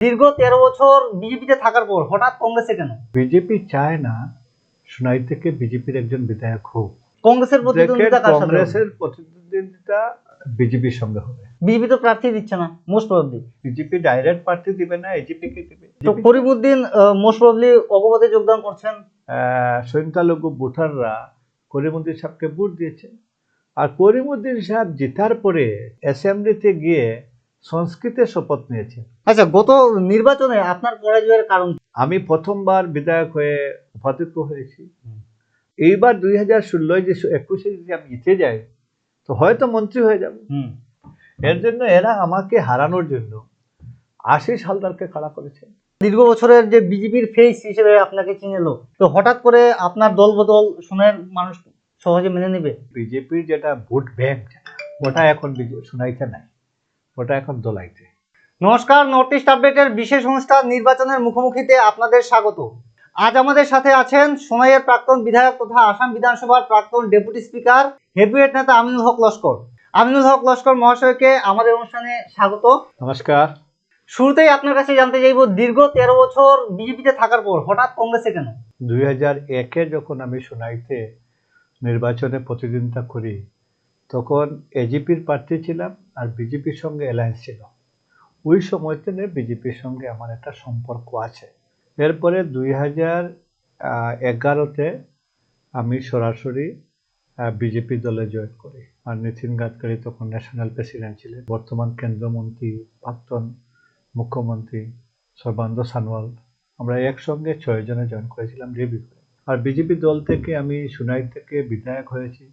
দীর্ঘ তেরো বছর বিজেপিতে থাকার পর হঠাৎ কংগ্রেসে কেন? বিজেপি চায় না সোনাই থেকে বিজেপির একজন বিধায়ক হোক। কংগ্রেসের প্রতিদ্বন্দ্বিতা কার সাথে হবে? কংগ্রেসের প্রতিদ্বন্দ্বিতা বিজেপির সঙ্গে হবে। বিজেপি তো প্রার্থী দিচ্ছে না মোস্ট প্রবলি বিজেপি ডাইরেক্ট প্রার্থী দিবে না এজিপি কে দিবে। তো করিমুদ্দিন মোস্ট প্রবলি অবগতে যোগদান করছেন। আহ, সংখ্যালঘু ভোটাররা করিমুদ্দিন সাহেবকে ভোট দিয়েছে। আর করিমুদ্দিন সাহেব জেতার পরে অ্যাসেম্বলিতে গিয়ে সংস্কৃতে শপথ নিয়েছে। আচ্ছা গত নির্বাচনে আপনার পরাজয়ের কারণ আমি প্রথমবার বিধায়ক হয়ে উপাধ্যক্ষ হয়েছি। এইবার দুই হাজার ষোলোয় যে একুশে যদি আমি জিতে যাই তো হয়তো মন্ত্রী হয়ে যাব। হুম। এর জন্য এরা আমাকে হারানোর জন্য আশিস হালদারকে খাড়া করেছে। দীর্ঘ বছরের যে বিজেপির ফেস হিসেবে আপনাকে চিনেলো তো হঠাৎ করে আপনার দল বদল শুনের মানুষ সহজে মেনে নেবে? বিজেপির যেটা ভোট ব্যাংক ওটা এখন শোনাইতে নাই। ওটা এখন দোলাইতে নমস্কার নর্থ ইস্ট আপডেটের বিশেষ অনুষ্ঠান নির্বাচনের মুখোমুখিতে আপনাদের স্বাগত। আজ আমাদের সাথে আছেন সোনাইয়ের প্রাক্তন বিধায়ক তথা আসাম বিধানসভার প্রাক্তন ডেপুটি স্পিকার হেভিওয়েট নেতা আমিনুল হক লস্কর। আমিনুল হক লস্কর মহাশয়কে আমাদের অনুষ্ঠানে স্বাগত। নমস্কার। শুরুতেই আপনার কাছে জানতে চাইব দীর্ঘ তেরো বছর বিজেপিতে থাকার পর হঠাৎ কংগ্রেসে কেন? দুই হাজার একে যখন আমি সোনাইতে নির্বাচনে প্রতিদ্বন্দ্বিতা করি তখন এজিপির প্রার্থী ছিলাম আর বিজেপির সঙ্গে অ্যালায়েন্স ছিল। ওই সময়তে বিজেপির সঙ্গে আমার একটা সম্পর্ক আছে। এরপরে দুই হাজার এগারোতে আমি সরাসরি বিজেপি দলে জয়েন করি। আর নীতিন গাডকারি তখন ন্যাশনাল প্রেসিডেন্ট ছিলেন। বর্তমান কেন্দ্রমন্ত্রী, প্রাক্তন মুখ্যমন্ত্রী সর্বানন্দ সানোয়াল। আমরা একসঙ্গে ছয়জনে জয়েন করেছিলাম রিভিউ আর বিজেপি দল থেকে আমি সুনাই থেকে বিধায়ক হয়েছি।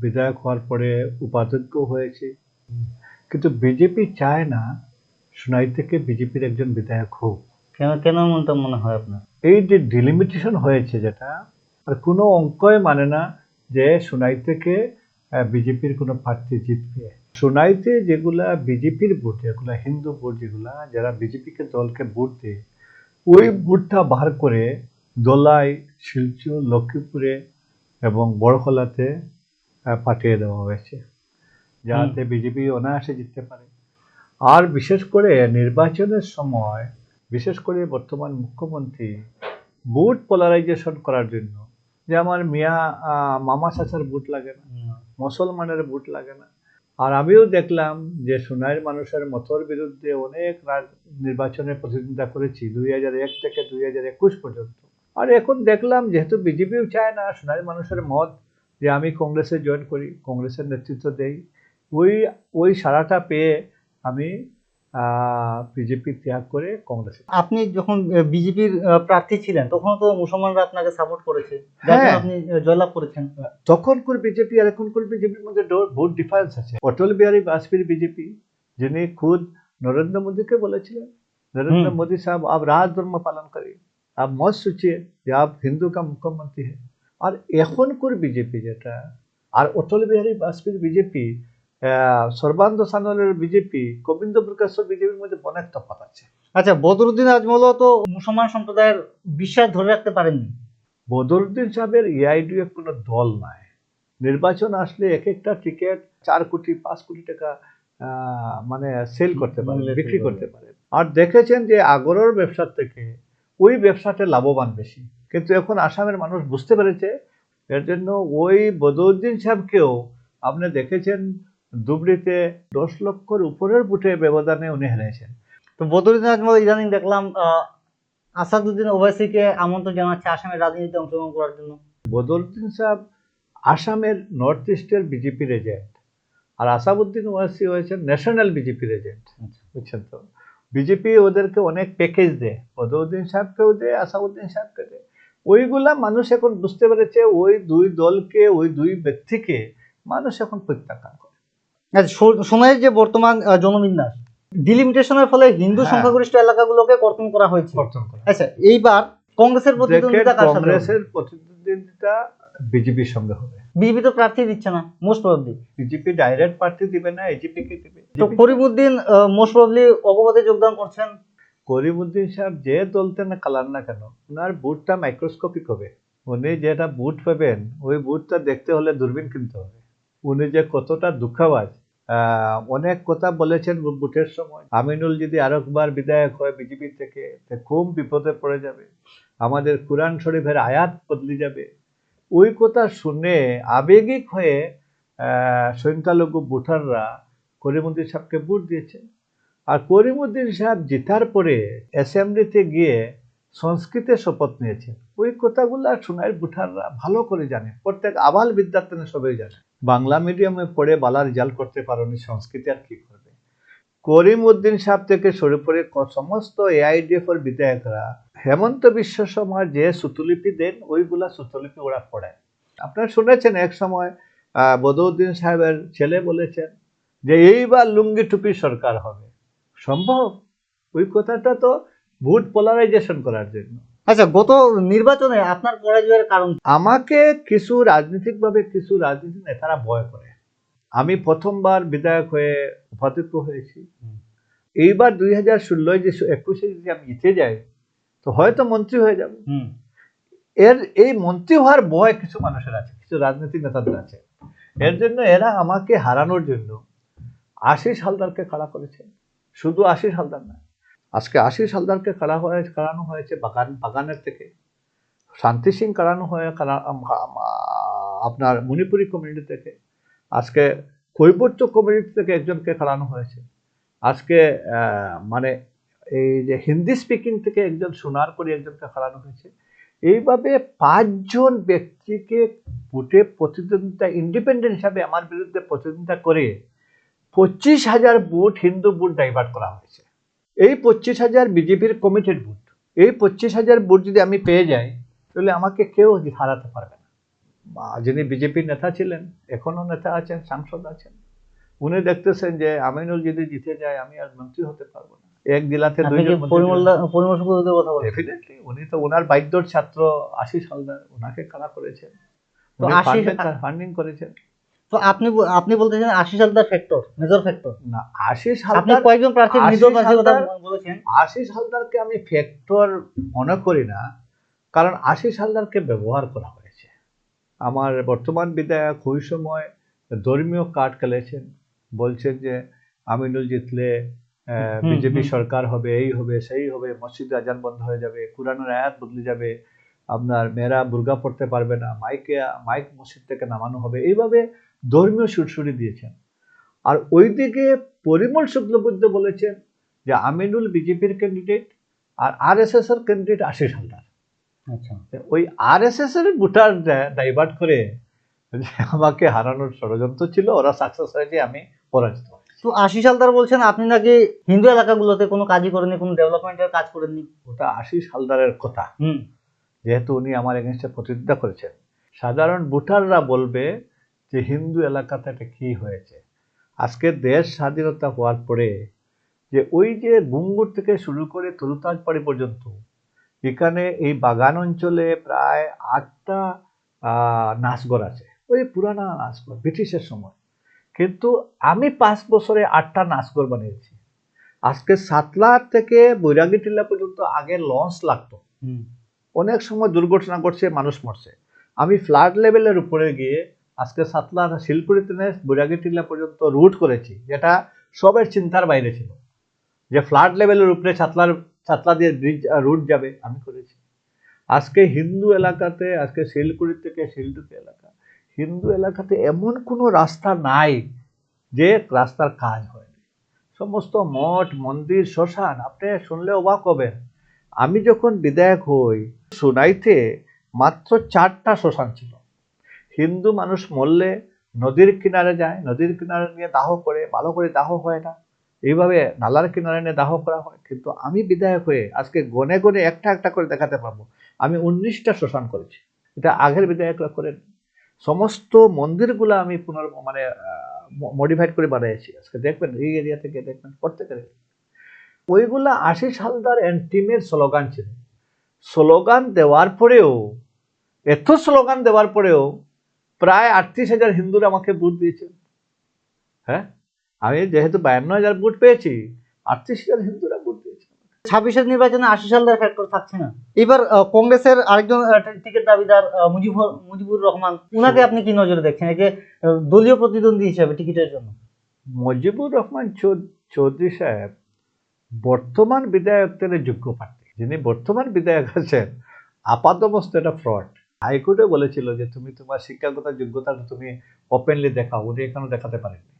বিধায়ক হওয়ার পরে উপাধ্যক্ষ হয়েছে। কিন্তু বিজেপি চায় না সোনাই থেকে বিজেপির একজন বিধায়ক হোক। কেন কেন এমনটা মনে হয় আপনার? এই যে ডিলিমিটেশন হয়েছে যেটা আর কোনো অঙ্কই মানে না যে সোনাই থেকে বিজেপির কোনো প্রার্থী জিতবে। সোনাইতে যেগুলা বিজেপির ভোট যেগুলা হিন্দু ভোট যেগুলা যারা বিজেপিকে দলকে ভোট দেয় ওই ভোটটা বার করে দোলাই শিলচর লক্ষ্মীপুরে এবং বড়খলাতে পাঠিয়ে দেওয়া হয়েছে যাতে বিজেপি অনায়াসে জিততে পারে। আর বিশেষ করে নির্বাচনের সময় বিশেষ করে বর্তমান মুখ্যমন্ত্রী বুট পোলারাইজেশন করার জন্য যে আমার মিয়া মামা চাচার বুট লাগে না মুসলমানের বুট লাগে না। আর আমিও দেখলাম যে সোনাইয়ের মানুষের মতর বিরুদ্ধে অনেক রাজ- নির্বাচনে প্রতিদ্বন্দ্বিতা করেছি দুই হাজার এক থেকে দুই হাজার একুশ পর্যন্ত। আর এখন দেখলাম যেহেতু বিজেপিও চায় না সোনালী মানুষের মত যে আমি কংগ্রেসে জয়েন করি কংগ্রেসের নেতৃত্ব দেই ওই ওই সারাটা পেয়ে আমি বিজেপি ত্যাগ করে কংগ্রেস। আপনি যখন বিজেপির প্রার্থী ছিলেন তখন তো মুসলমানরা আপনাকে সাপোর্ট করেছে। হ্যাঁ। আপনি জয়লাভ করেছেন। তখন করে বিজেপি আর এখন করে বিজেপির মধ্যে বহুত ডিফারেন্স আছে। অটল বিহারী বাজপেয়ী বিজেপি যিনি খুদ নরেন্দ্র মোদীকে বলেছিলেন নরেন্দ্র মোদী সাহেব আপ রাজ ধর্ম পালন করি आप मत सोचिए कि आप हिंदू का मुख्यमंत्री है আর এখনকার বিজেপি যেটা আর অটল বিহারী বাজপেয়ীর বিজেপি সর্বানন্দ সানোয়ালের বিজেপি গোবিন্দ প্রকাশের বিজেপির মধ্যে অনেক তফাৎ আছে আচ্ছা বদরুদ্দিন আজমলও তো মুসলমান সম্প্রদায়ের বিশ্বাস ধরে রাখতে পারেননি বদরুদ্দিন সাহেবের এআইডিএফ কোনো দল নাই নির্বাচন আসলে এক একটা টিকিট চার কোটি পাঁচ কোটি টাকা আহ, মানে সেল করতে পারে মূল্যে বিক্রি sell করতে পারে আর দেখেছেন যে আগরের ব্যবসার থেকে ওই ব্যবসাতে লাভবান বেশি। কিন্তু এখন আসামের মানুষ বুঝতে পেরেছে এর জন্য ওই বদরুদ্দিন সাহেবকেও আপনি দেখেছেন ধুবড়িতে দশ লক্ষর উপরের বুটে ব্যবধানে উনি হেরেছেন। তো বদরুদ্দিন আজমল ইদানিং দেখলাম আসাদুদ্দিন ওবাইসিকে আমন্ত্রণ জানাচ্ছে আসামের রাজনীতিতে অংশগ্রহণ করার জন্য। বদরুদ্দিন সাহেব আসামের নর্থ ইস্টের বিজেপির এজেন্ট আর আসাদুদ্দিন ওয়াসি হয়েছেন ন্যাশনাল বিজেপির এজেন্ট বুঝছেন তো? বিজেপি ওদেরকে অনেক প্যাকেজ দেয়। বদরুদ্দিন সাহেবকেও দেয় আসাদুদ্দিন সাহেবকে দেয়। ওইগুলা মানুষ এখন বুঝতে পেরেছে ওই দুই দলকে ওই দুই ব্যক্তিকে মানুষ এখন প্রত্যাখ্যান করে। আচ্ছা সো- সোনাইয়ের যে বর্তমান জনবিন্যাস ডিলিমিটেশনের ফলে হিন্দু হ্যাঁ। সংখ্যাগরিষ্ঠ এলাকাগুলোকে কর্তন করা হয়েছে। আচ্ছা এইবার কংগ্রেসের প্রতিদ্বন্দ্বিতা? কংগ্রেসের প্রতিদ্বন্দ্বিতা বিজেপির সঙ্গে হবে। বিজেপি তো প্রার্থী দিচ্ছে না মোস্ট প্রবলি বিজেপি ডাইরেক্ট প্রার্থী দিবে না এজিপি কে দিবে। তো করিমুদ্দিন মোস্ট প্রবলি অবগতে যোগদান করছেন। করিমুদ্দিন সাহেব যে দলতে না কালার না কেন ওনার বুটটা মাইক্রোস্কোপিক হবে। উনি যেটা বুট পাবেন ওই বুটটা দেখতে হলে দূরবীন কিনতে হবে। উনি যে কতটা দুঃখাবাজ অনেক কথা বলেছেন ভোটের সময়। আমিনুল যদি আরেকবার বিধায়ক হয় বিজেপি থেকে খুব বিপদে পড়ে যাবে। আমাদের কোরআন শরীফের আয়াত বদলে যাবে। ওই কথা শুনে আবেগিক হয়ে সংখ্যালঘু ভোটাররা করিমুদ্দিন সাহেবকে ভোট দিয়েছে। আর করিমুদ্দিন সাহেব জেতার পরে অ্যাসেম্বলিতে গিয়ে সংস্কৃতে শপথ নিয়েছেন। ওই কথাগুলো সোনার ভোটাররা ভালো করে জানে। প্রত্যেক আবাল বিদ্যার্থী সবাই জানে। বাংলা মিডিয়ামে পড়ে বালা রেজাল্ট করতে পারোনি সংস্কৃতি আর কি করবে করিম উদ্দিন সাহেব থেকে শুরু করে সমস্ত এআইডিএফ এর বিধায়করা হেমন্ত বিশ্ব শর্মার যে সুতলিপি দেন ওইগুলা সুতলিপি ওরা পড়ায় আপনারা শুনেছেন এক সময় আহ, বদরুদ্দিন সাহেবের ছেলে বলেছেন যে এইবার লুঙ্গি টুপি সরকার হবে। সম্ভব? ওই কথাটা তো ভোট পোলারাইজেশন করার জন্য। আচ্ছা গত নির্বাচনে আপনার পরাজয়ের কারণ আমাকে কিছু রাজনৈতিকভাবে কিছু রাজনীতি নেতারা ভয় করে। আমি প্রথমবার বিধায়ক হয়ে উপাধ্যক্ষ হয়েছি। এইবার দুই হাজার ষোলোয় যে একুশে যদি আমি জিতে যাই তো হয়তো মন্ত্রী হয়ে যাব। এর এই মন্ত্রী হওয়ার ভয় কিছু মানুষের আছে কিছু রাজনৈতিক নেতাদের আছে। এর জন্য এরা আমাকে হারানোর জন্য আশিস হালদারকে খাড়া করেছে। শুধু আশিস হালদার না আজকে আশিস হালদারকে খাড়া হয়ে কাড়ানো হয়েছে বাগান বাগানের থেকে। শান্তি সিং কাড়ানো হয়ে আপনার মণিপুরি কমিউনিটি থেকে। আজকে কৈবর্ত কমিউনিটি থেকে একজনকে খাড়ানো হয়েছে। আজকে মানে এই যে হিন্দি স্পিকিং থেকে একজন সোনার করে একজনকে খাড়ানো হয়েছে। এইভাবে পাঁচজন ব্যক্তিকে ভোটে প্রতিদ্বন্দ্বিতা ইন্ডিপেন্ডেন্ট হিসাবে আমার বিরুদ্ধে প্রতিদ্বন্দ্বিতা করে পঁচিশ হাজার ভোট হিন্দু ভোট ডাইভার্ট করা হয়েছে। এই পঁচিশ হাজার বিজেপির কমিটেড ভোট, এই পঁচিশ হাজার ভোট যদি আমি পেয়ে যাই, তাহলে আমাকে কেউ হারাতে পারবে না। যিনি বিজেপির নেতা ছিলেন এখনও নেতা আছেন সাংসদ আছেন। উনি দেখতেছেন যে আমিনুল যদি জিতে যায় আমি আর মন্ত্রী হতে পারব না। এক জেলাতে কি ডেফিনেটলি উনি তো ওনার বাধ্যর ছাত্র আশিস হালদার ওনাকে কারা করেছেন? ফান্ডিং করেছেন। তো আপনি আপনি বলতেছেন Ashis Haldar factor major factor না আশিস আপনি হালদার কয়েকজন প্রার্থীর আশিস মেজর প্রার্থীর কথা হালদার- বলেছেন। আশিস হালদারকে আমি ফ্যাক্টর মনে করি না কারণ আশিস হালদারকে ব্যবহার করা হয়েছে আমার বর্তমান বিধায়ক ওই সময় ধর্মীয় কার্ড খেলেছেন। বলছেন যে আমিনুল জিতলে বিজেপি সরকার হবে এই হবে সেই হবে মসজিদ আজান বন্ধ হয়ে যাবে কোরআনের আয়াত বদলে যাবে আপনার মেয়েরা বুর্গা পড়তে পারবে না মাইকে মাইক মসজিদ থেকে নামানো হবে এইভাবে ধর্মীয় সুরসুরি দিয়েছেন। আর ওইদিকে পরিমল শুক্লবৈদ্য বলেছেন যে আমিনুল বিজেপির ক্যান্ডিডেট আর আর এস এস এর ক্যান্ডিডেট আশিস হালদার। ওই আর এস এস এর ভোটার ডাইভার্ট করে আমাকে হারানোর ষড়যন্ত্র ছিল ওরা সাকসেস হয়েছে আমি পরাজিত। তো আশিস হালদার বলছেন আপনি নাকি হিন্দু এলাকাগুলোতে কোনো কাজই করেননি কোনো ডেভেলপমেন্টের কাজ করেননি? ওটা আশিস হালদারের কথা। হুম। যেহেতু উনি আমার এগেনস্টে প্রতিদ্বন্দ্বিতা করেছেন। সাধারণ ভোটাররা বলবে যে হিন্দু এলাকাতে এটা কী হয়েছে? আজকে দেশ স্বাধীনতা হওয়ার পরে যে ওই যে গুঙ্গুর থেকে শুরু করে তরুতাজপাড়ি পর্যন্ত এখানে এই বাগান অঞ্চলে প্রায় আটটা আহ, নাচঘর আছে। ওই পুরানা নাচঘর ব্রিটিশের সময়। কিন্তু আমি পাঁচ বছরে আটটা নাচঘর বানিয়েছি। আজকে সাতলা থেকে বৈরাগী টিল্লা পর্যন্ত আগে লঞ্চ লাগতো। হুম। অনেক সময় দুর্ঘটনা ঘটছে মানুষ মরছে। আমি ফ্লাড লেভেলের উপরে গিয়ে আজকে সাতলা শিলপুরি থেকে বৈরাগী টিল্লা পর্যন্ত রুট করেছি যেটা সবের চিন্তার বাইরে ছিল। যে ফ্লাড লেভেলের উপরে ছাতলার ছাতলা দিয়ে ব্রিজ রুট যাবে, আমি করেছি। আজকে হিন্দু এলাকাতে, আজকে শিলপুরি থেকে শিলডুপি এলাকা, হিন্দু এলাকাতে এমন কোনো রাস্তা নাই যে রাস্তার কাজ হয়নি সমস্ত মঠ, মন্দির, শ্মশান, আপনি শুনলে অবাক হবেন। আমি যখন বিধায়ক হই, সোনাইতে মাত্র চারটা শ্মশান ছিল। হিন্দু মানুষ মরলে নদীর কিনারে যায়, নদীর কিনারে নিয়ে দাহ করে, ভালো করে দাহ হয় না। এইভাবে নালার কিনারে নিয়ে দাহ করা হয়, কিন্তু আমি বিধায়ক হয়ে আজকে গনে গনে একটা একটা করে দেখাতে পারব। আমি উনিশটা শ্মশান করেছি। এটা আগের বিধায়করা করেন। সমস্ত মন্দিরগুলো আমি পুনর মানে মডিফাইড করে বানিয়েছি। আজকে দেখবেন, এই এরিয়া থেকে দেখবেন, প্রত্যেকের ওইগুলা আশিস হালদার অ্যান্ড টিমের স্লোগান ছিল। স্লোগান দেওয়ার পরেও, এত স্লোগান দেওয়ার পরেও, প্রায় আটত্রিশ হাজার হিন্দুরা আমাকে ভোট দিয়েছে। হ্যাঁ? আমি যেহেতু বায়ান্ন হাজার ভোট পেয়েছি আটত্রিশ হাজার হিন্দুরা ভোট দিয়েছে ছাব্বিশের নির্বাচনে আশিস হালদার ফ্যাক্টর থাকছে না। এবার কংগ্রেসের আরেকজন টিকিট দাবিদার মুজিবুর মুজিবুর রহমান উনাকে আপনি কি নজরে দেখছেন? একে দলীয় প্রতিদ্বন্দ্বী হিসাবে টিকিটের জন্য। মজিবুর রহমান চৌধুরী সাহেব বর্তমান বিধায়কদের যোগ্য প্রার্থী। যিনি বর্তমান বিধায়ক আছেন আপাতমস্ত এটা ফ্রড। হাইকোর্টে বলেছিল যে তুমি তোমার শিক্ষাগত যোগ্যতাটা তুমি ওপেনলি দেখাও উনি এখনও দেখাতে পারেননি।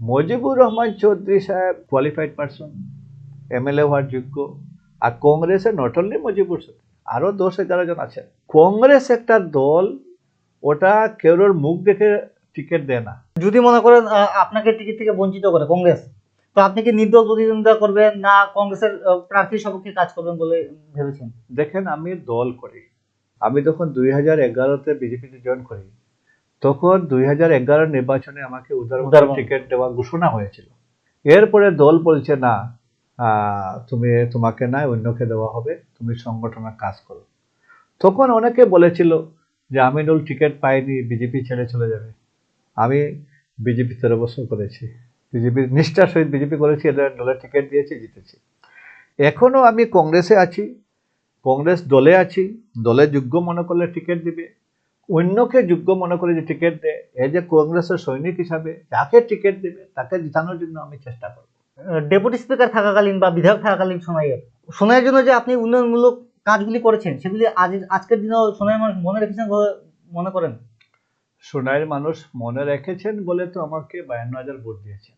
মজিবুর রহমান চৌধুরী সাহেব কোয়ালিফাইড পারসন এমএলএ হওয়ার যোগ্য আর কংগ্রেসে নট অনলি মজিবুর আরও দশ এগারো জন আছেন কংগ্রেস একটা দল ওটা কেউর মুখ দেখে টিকিট দেয় না। যদি মনে করেন আপনাকে টিকিট থেকে বঞ্চিত করে কংগ্রেস তো আপনি কি নির্দল প্রতিদ্বন্দ্বিতা করবেন না কংগ্রেসের আহ, প্রার্থীর সপক্ষে কাজ করবেন বলে ভেবেছেন? দেখেন আমি দল করি। আমি যখন দুই হাজার এগারোতে বিজেপিতে জয়েন করি তখন দুই হাজার এগারো নির্বাচনে আমাকে উদারবন। টিকিট দেওয়া ঘোষণা হয়েছিল। এরপরে দল বলছে না তুমি তোমাকে না অন্যকে দেওয়া হবে তুমি সংগঠনের কাজ করো। তখন অনেকে বলেছিল যে আমিনুল টিকিট পাইনি বিজেপি ছেড়ে চলে যাবে। আমি বিজেপি তেরো বছর করেছি। বিজেপির নিষ্ঠার সহিত বিজেপি করেছি এদের দলের টিকিট দিয়েছি জিতেছি। এখনও আমি কংগ্রেসে আছি কংগ্রেস দলে আছি দলে যোগ্য মনে করলে টিকিট দিবে। অন্যকে যোগ্য মনে করে যে টিকিট দেয় এ যে কংগ্রেসের সৈনিক হিসাবে যাকে টিকিট দেবে তাকে জিতানোর জন্য আমি চেষ্টা করব। ডেপুটি স্পিকার থাকাকালীন বা বিধায়ক থাকাকালীন সোনাইয়ের সোনাইয়ের জন্য যে আপনি উন্নয়নমূলক কাজগুলি করেছেন সেগুলি আজ আজকের দিনেও সোনাইয়ের মানুষ মনে রেখেছেন মনে করেন? সোনাইয়ের মানুষ মনে রেখেছেন বলে তো আমাকে বায়ান্ন হাজার ভোট দিয়েছেন।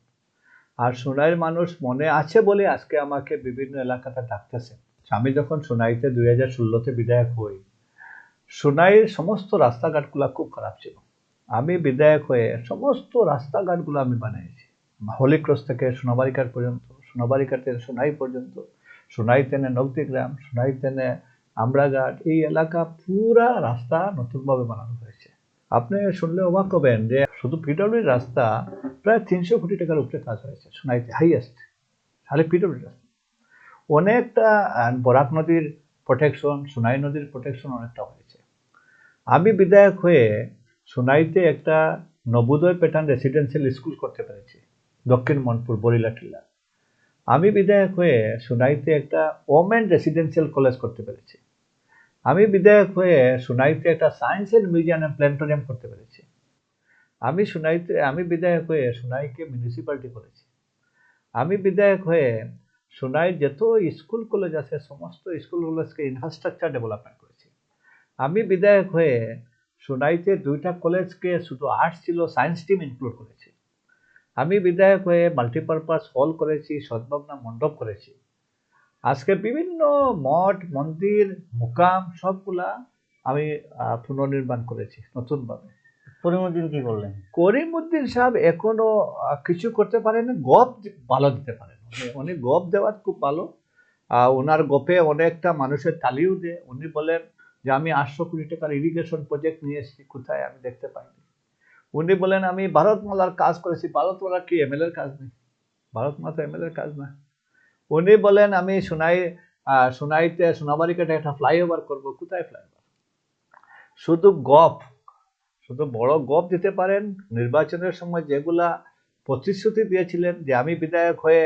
আর সোনাইয়ের মানুষ মনে আছে বলে আজকে আমাকে বিভিন্ন এলাকাতে ডাকতেছেন। আমি যখন সোনাইতে দুই হাজার ষোলোতে বিধায়ক হই সোনাইয়ের সমস্ত রাস্তাঘাটগুলো খুব খারাপ ছিল। আমি বিধায়ক হয়ে সমস্ত রাস্তাঘাটগুলো আমি বানিয়েছি হোলি ক্রস থেকে সোনাবাড়িকার পর্যন্ত সোনাবাড়িকার থেকে সোনাই পর্যন্ত, সোনাই তেনে নবদিগ্রাম সোনাই তেনে আমরাঘাট, এই এলাকা পুরা রাস্তা নতুনভাবে বানানো হয়েছে। আপনি শুনলে অবাক হবেন যে শুধু পিডব্লিউডির রাস্তা প্রায় তিনশো কোটি টাকার উপরে কাজ হয়েছে, সোনাইতে হাইয়েস্ট তাহলে পিডব্লিউডি রাস্তা। অনেকটা বরাক নদীর প্রোটেকশন সোনাই নদীর প্রোটেকশন অনেকটা হয়েছে। আমি বিধায়ক হয়ে সোনাইতে একটা নবোদয় প্যাটার্ন রেসিডেন্সিয়াল স্কুল করতে পেরেছি, দক্ষিণ মনপুর বরিলা টিলা আমি বিধায়ক হয়ে সোনাইতে একটা ওমেন রেসিডেন্সিয়াল কলেজ করতে পেরেছি। আমি বিধায়ক হয়ে সোনাইতে একটা science and museum and planetarium করতে পেরেছি। আমি সোনাইতে, আমি বিধায়ক হয়ে সোনাইকে মিউনিসিপ্যালিটি করেছি। আমি বিধায়ক হয়ে সোনাই যত স্কুল কলেজ আছে, সমস্ত স্কুল কলেজকে ইনফ্রাস্ট্রাকচার ডেভেলপমেন্ট আমি বিধায়ক হয়ে সোনাইতে দুইটা কলেজকে শুধু আর্টস ছিল সায়েন্স টিম ইনক্লুড করেছি। আমি বিধায়ক হয়ে মাল্টিপারপাস হল করেছি সদ্ভাবনা মণ্ডপ করেছি। আজকে বিভিন্ন মঠ মন্দির মুকাম সবগুলা আমি পুনর্নির্মাণ করেছি নতুনভাবে। পরিমুদ্দিন কি করলেন? করিমউদ্দিন সাহেব এখনও কিছু করতে পারেন গপ ভালো দিতে পারেন। উনি গপ দেওয়ার খুব ভালো। ওনার গপে অনেকটা মানুষের তালিও দেয়। উনি বলেন যে আমি আটশো কোটি টাকার ইরিগেশন প্রজেক্ট নিয়ে এসেছি, কোথায় আমি দেখতে পাইনি। উনি বলেন, আমি ভারতমালার কাজ করেছি। ভারতমালা কি এমএলএর কাজ নেই ভারতমালা তো এমএলএর কাজ না। উনি বলেন, আমি সোনাই সোনাইতে সোনাবাড়িকাটে একটা ফ্লাইওভার করব। কোথায় ফ্লাইওভার শুধু গপ, শুধু বড় গপ দিতে পারেন, নির্বাচনের সময় যেগুলা প্রতিশ্রুতি দিয়েছিলেন যে আমি বিধায়ক হয়ে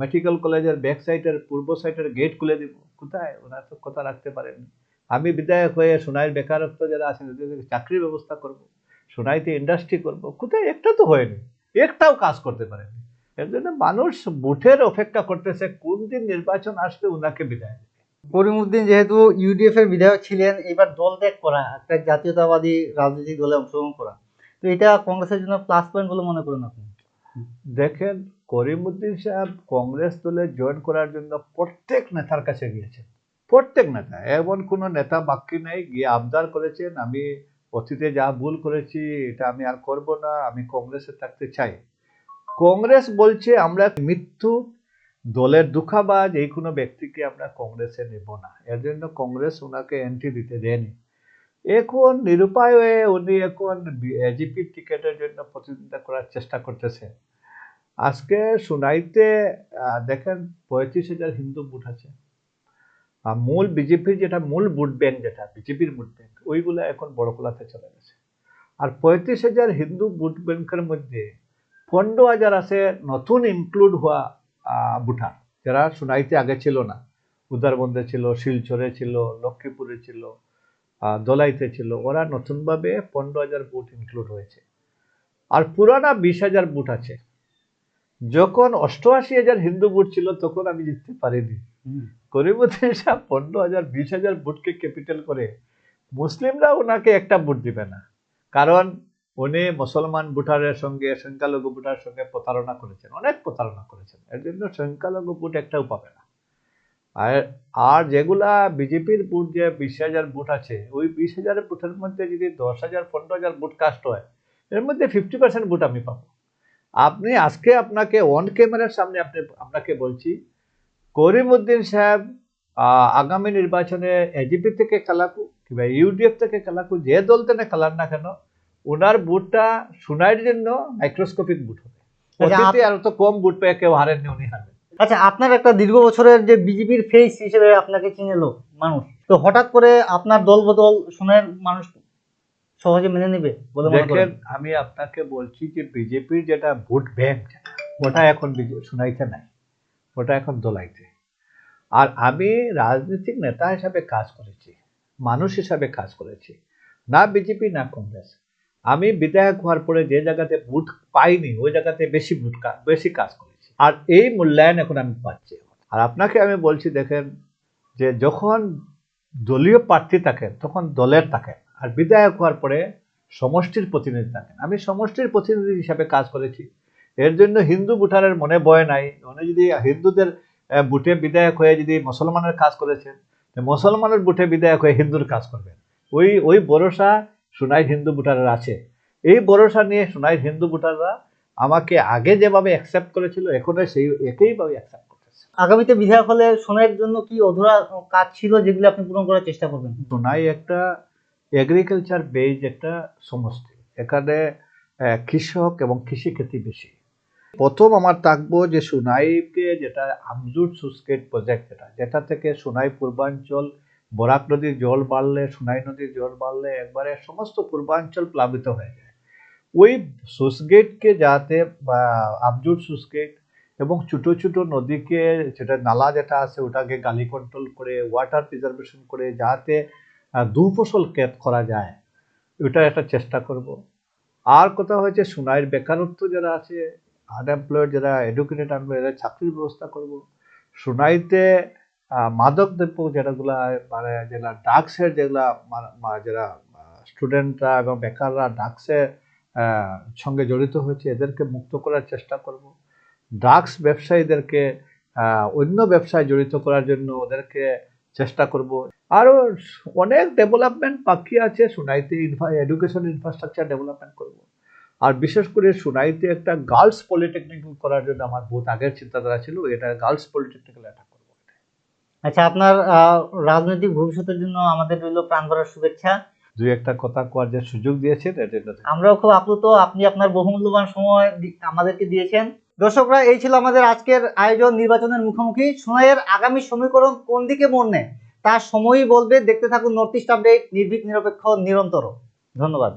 মেডিকেল কলেজের ব্যাক সাইডের পূর্ব সাইডের গেট খুলে দিব, কোথায়? ওনার তো কথা রাখতে পারেন আমি বিধায়ক হয়ে সোনাইয়ের বেকারত্ব যারা আছেন চাকরির ব্যবস্থা করব সোনাইতে ইন্ডাস্ট্রি করব কোথায় একটা তো হয়নি একটাও কাজ করতে পারেনি। এর জন্য মানুষ বুথের অপেক্ষা করতেছে কোন দিন নির্বাচন আসবে ওনাকে বিদায় দেবে। করিমউদ্দিন যেহেতু ইউডিএফ এর বিধায়ক ছিলেন এবার দল ত্যাগ করা একটা জাতীয়তাবাদী রাজনৈতিক দলে অংশগ্রহণ করা। তো এটা কংগ্রেসের জন্য প্লাস পয়েন্ট বলে মনে করেন আপনি? দেখেন করিমউদ্দিন সাহেব কংগ্রেস দলে জয়েন করার জন্য প্রত্যেক নেতার কাছে গিয়েছেন। প্রত্যেক নেতা এমন কোনো নেতা বাকি নেই গিয়ে আবদার করেছেন আমি অতীতে যা ভুল করেছি এটা আমি আর করব না আমি কংগ্রেসে থাকতে চাই। কংগ্রেস বলছে আমরা মৃত্যু দলের দুঃখাবাজ এই কোনো ব্যক্তিকে আমরা কংগ্রেসে নেব না। এর জন্য কংগ্রেস ওনাকে এন্ট্রি দিতে দেয়নি। এখন নিরুপায় হয়ে উনি এখন এজিপির টিকেটের জন্য প্রতিদ্বন্দ্বিতা করার চেষ্টা করতেছে। আজকে সুনাইতে আহ, দেখেন পঁয়ত্রিশ হাজার হিন্দু বুথ আছে। আর মূল বিজেপির যেটা মূল ভোট ব্যাংক যেটা, বিজেপির ভোট ব্যাংক ওইগুলো এখন বড়কলাতে চলে গেছে। আর পঁয়ত্রিশ হাজার হিন্দু ভোট ব্যাংকের মধ্যে পনেরো হাজার আছে নতুন ইনক্লুড হওয়া ভোটার যারা সুনাইতে আগে ছিল না। উদারবন্দে ছিল, শিলচরে ছিল, লক্ষ্মীপুরে ছিল দলাইতে ছিল, ওরা নতুনভাবে পনেরো হাজার ভোট ইনক্লুড হয়েছে। আর পুরানা বিশ হাজার বুট আছে। যখন অষ্টআশি হাজার হিন্দু বুট ছিল তখন আমি জিততে পারিনি। করিমুদ্দিন সাহেব পনেরো হাজার বিশ হাজার বুটকে ক্যাপিটাল করে মুসলিমরা ওনাকে একটা বুট দিবে না। কারণ উনি মুসলমান ভোটারের সঙ্গে সংখ্যালঘু ভোটারের সঙ্গে প্রতারণা করেছেন অনেক প্রতারণা করেছেন। এর জন্য সংখ্যালঘু ভোট একটাও পাবে না। আর আর যেগুলা বিজেপির বুট যে বিশ হাজার বুট আছে ওই বিশ হাজার বুটের মধ্যে যদি দশ হাজার পনেরো হাজার বুট কাস্ট হয় এর মধ্যে ফিফটি পার্সেন্ট বুট আমি পাবো। আপনি আজকে আপনাকে অন ক্যামেরার সামনে আপনি আপনাকে বলছি করিমউদ্দিন সাহেব আগামী নির্বাচনে এজিপি থেকে খেলাকু কিংবা ইউডিএফ থেকে খেলাকু যে দল থেকে খেলার না কেন ওনার বুটটা সুনাইয়ের জন্য মাইক্রোস্কোপিক বুট হবে। আচ্ছা, অতীতে আর তো কম বুট পেয়ে কেউ হারেননি উনি হারবেন আচ্ছা আপনার একটা দীর্ঘ বছরের যে বিজেপির ফেস হিসেবে আপনাকে চিনে লোক মানুষ। তো হঠাৎ করে আপনার দল বদল শোনের মানুষ সহজে মেনে নেবে বলে মনে করেন। আমি আপনাকে বলছি যে বিজেপির যেটা ভোট ব্যাংক ওটা এখন সুনাইতে নাই ওটা এখন দোলাইতে। আর আমি রাজনৈতিক নেতা হিসাবে কাজ করেছি মানুষ হিসাবে কাজ করেছি না বিজেপি না কংগ্রেস। আমি বিধায়ক হওয়ার পরে যে জায়গাতে ভোট পাইনি ওই জায়গাতে বেশি ভোট বেশি কাজ করেছি। আর এই মূল্যায়ন এখন আমি পাচ্ছি। আর আপনাকে আমি বলছি দেখেন যে যখন দলীয় প্রার্থী থাকেন তখন দলের থাকেন। আর বিধায়ক হওয়ার পরে সমষ্টির প্রতিনিধি থাকেন। আমি সমষ্টির প্রতিনিধি হিসাবে কাজ করেছি। এর জন্য হিন্দু ভোটারের মনে ভয় নাই। উনি যদি হিন্দুদের বুটে বিধায়ক হয়ে যদি মুসলমানের কাজ করেছেন মুসলমানের বুটে বিধায়ক হয়ে হিন্দুর কাজ করবেন। ওই ওই ভরসা সোনাই হিন্দু ভোটারের আছে। এই ভরসা নিয়ে সোনাই হিন্দু ভোটাররা আমাকে আগে যেভাবে অ্যাকসেপ্ট করেছিল এখনও সেই একইভাবে অ্যাকসেপ্ট করতেছে। আগামীতে বিধায়ক হলে সোনের জন্য কি অধুরা কাজ ছিল যেগুলো আপনি পূরণ করার চেষ্টা করবেন? সোনাই একটা এগ্রিকালচার বেজ একটা সমষ্টি। এখানে কৃষক এবং কৃষিক্ষেত্রে বেশি। প্রথম আমার থাকব যে সোনাইকে, যেটা আমজুট সুস্কেট প্রজেক্ট যেটা। যেটা থেকে সোনাই পূর্বাঞ্চল, বরাক নদীর জল বাড়লে, সোনাই নদীর জল বাড়লে একবারে সমস্ত পূর্বাঞ্চল প্লাবিত হয়ে যায়। ওই সুসগেটকে যাতে আমজুট সুসগেট এবং ছোটো ছোটো নদীকে যেটা নালা যেটা আছে ওটাকে গালি কন্ট্রোল করে ওয়াটার প্রিজার্ভেশন করে, যাতে আহ, দু ফসল ক্ষেত করা যায় ওটা একটা চেষ্টা করব। আর কথা হয়েছে সোনাইয়ের বেকারত্ব যারা আছে আনএমপ্লয়েড যারা এডুকেটেড আনবে এরা চাকরির ব্যবস্থা করব। সোনাইতে মাদক দ্রব্য যেটাগুলা মানে যেগুলা ড্রাগসের যেগুলা যারা স্টুডেন্টরা এবং বেকাররা ড্রাগসের সঙ্গে জড়িত হয়েছে এদেরকে মুক্ত করার চেষ্টা করব। ড্রাগস ব্যবসায়ীদেরকে অন্য ব্যবসায় জড়িত করার জন্য ওদেরকে চেষ্টা করব। আরও অনেক ডেভেলপমেন্ট বাকি আছে। সোনাইতে এডুকেশন ইনফ্রাস্ট্রাকচার ডেভেলপমেন্ট করব। আর বিশেষ করে সোনাইতে একটা গার্লস পলিটেকনিক করার জন্য আমার বহুত আগের চিন্তাধারা ছিল এটা গার্লস পলিটেকনিক্যাল একটা করব। আচ্ছা আপনার রাজনৈতিক ভবিষ্যতের জন্য আমাদের রইল প্রাণ ভরার শুভেচ্ছা। দুই একটা কথা কোয়ার যে সুযোগ দিয়েছেন আমরাও খুব আপ্লুত আপনি আপনার বহুমূল্যবান সময় আমাদেরকে দিয়েছেন। দর্শকরা এই ছিল আমাদের আজকের আয়োজন নির্বাচনের মুখোমুখি। সোনাইয়ের আগামী সমীকরণ কোন দিকে মোড় নেয়? তার সময়ই বলবে দেখতে থাকুন নর্থ ইস্ট আপডেট নির্ভীক নিরপেক্ষ নিরন্তর। ধন্যবাদ।